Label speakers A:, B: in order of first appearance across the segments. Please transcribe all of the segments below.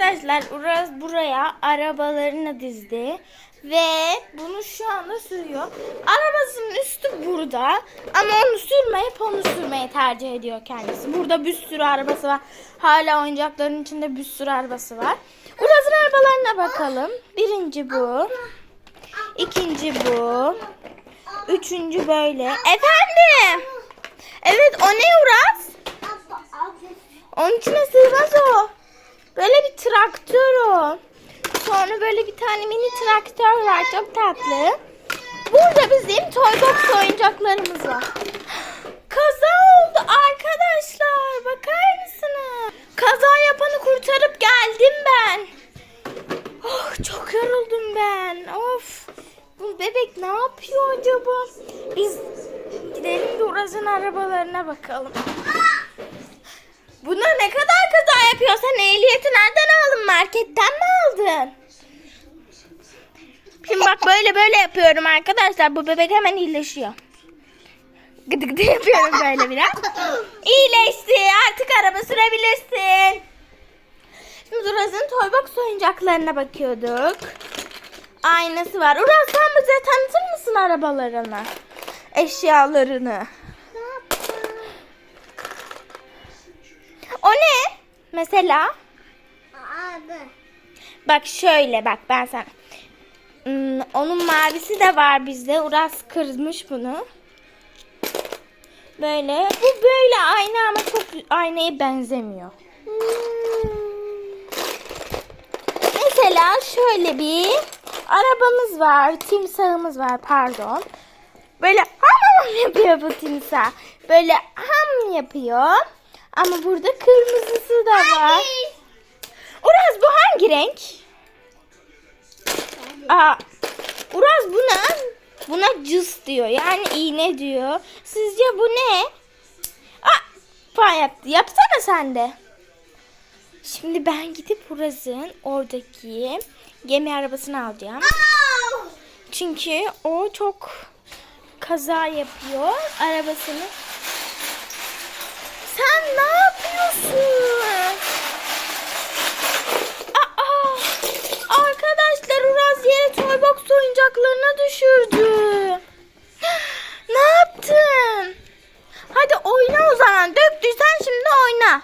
A: Arkadaşlar Uraz buraya arabalarını dizdi. Ve bunu şu anda sürüyor. Arabasının üstü burada. Ama onu sürmeyip onu sürmeyi tercih ediyor kendisi. Burada bir sürü arabası var. Hala oyuncakların içinde bir sürü arabası var. Uraz'ın arabalarına bakalım. Birinci bu. İkinci bu. Üçüncü böyle. Efendim? Evet o ne Uraz? Onun içine sığmaz o. Böyle bir traktör o. Sonra böyle bir tane mini traktör var. Çok tatlı. Burada bizim toy box oyuncaklarımız var. Kaza oldu arkadaşlar. Bakar mısınız? Kaza yapanı kurtarıp geldim ben. Oh, çok yoruldum ben. Of. Bu bebek ne yapıyor acaba? Biz gidelim de Uraz'ın arabalarına bakalım. Yapıyor? Sen ehliyeti nereden aldın? Marketten mi aldın? Şimdi bak böyle böyle yapıyorum arkadaşlar. Bu bebek hemen iyileşiyor. Gıdı gıdı yapıyorum böyle biraz. İyileşti. Artık araba sürebilirsin. Şimdi Uraz'ın Toybox oyuncaklarına bakıyorduk. Aynası var. Uraz sen bize tanıtır mısın arabalarını? Eşyalarını. Mesela bak şöyle bak ben sana. Hmm, onun mavisi de var bizde. Uras kırmış bunu. Böyle. Bu böyle ayna ama çok aynaya benzemiyor. Mesela şöyle bir arabamız var. Timsahımız var pardon. Böyle ham yapıyor bu timsah. Böyle ham yapıyor. Ama burada kırmızısı da var. Uraz bu hangi renk? Aa, Uraz buna buna cız diyor. Yani iğne diyor. Sizce bu ne? Aa, falan yaptı. Yapsana sen de. Şimdi ben gidip Uraz'ın oradaki gemi arabasını alacağım. Çünkü o çok kaza yapıyor arabasını. Sen ne yapıyorsun? Aa, arkadaşlar Uraz yere Toybox oyuncaklarını düşürdü. Ne yaptın? Hadi oyna o zaman. Döktüysen şimdi oyna.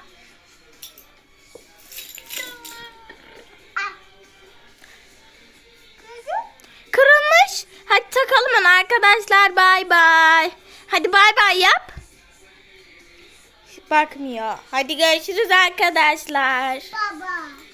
A: Kırılmış. Hadi takalım arkadaşlar. Bay bay. Hadi bay bay yap. Bakmıyor. Hadi görüşürüz arkadaşlar.
B: Baba.